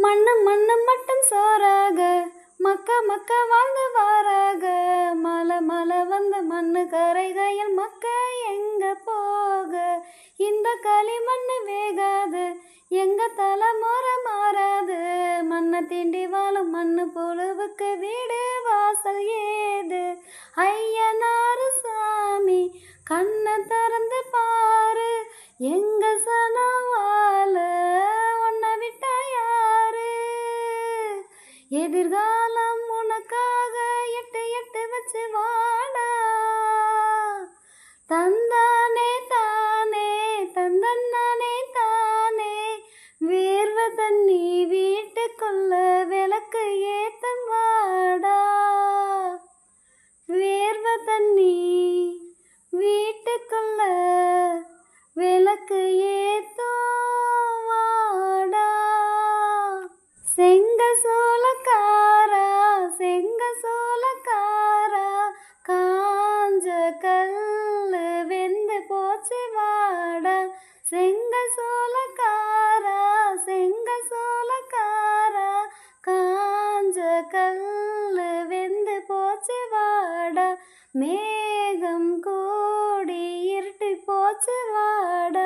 மண்ணு மண்ணு மட்டும் சோறாக மக்க மக்க வாழ்ந்து வாராக. மலை மலை வந்த மண்ணு கரைகையில் மக்க எங்க போக? இந்த களி மண்ணு வேகாது. எங்க தலைமுறை மாறாது. மண்ணை தீண்டி வாழும் மண்ணு புழுவுக்கு வீடு வாசல் ஏது? ஐயனாரு சாமி கண்ணை திறந்து எதிர்காலம் உனக்காக எட்டு எட்டு வச்சு வாடா. தந்தானே தானே தந்தன்னானே தானே. வேர்வ தண்ணி போச்சு வாட. செங்க சோளக்காரா செங்க சோளக்காரா. காஞ்ச கல் வெந்து போச்சு வாட. மேகம் கூடி இருட்டி போச்சு வாட.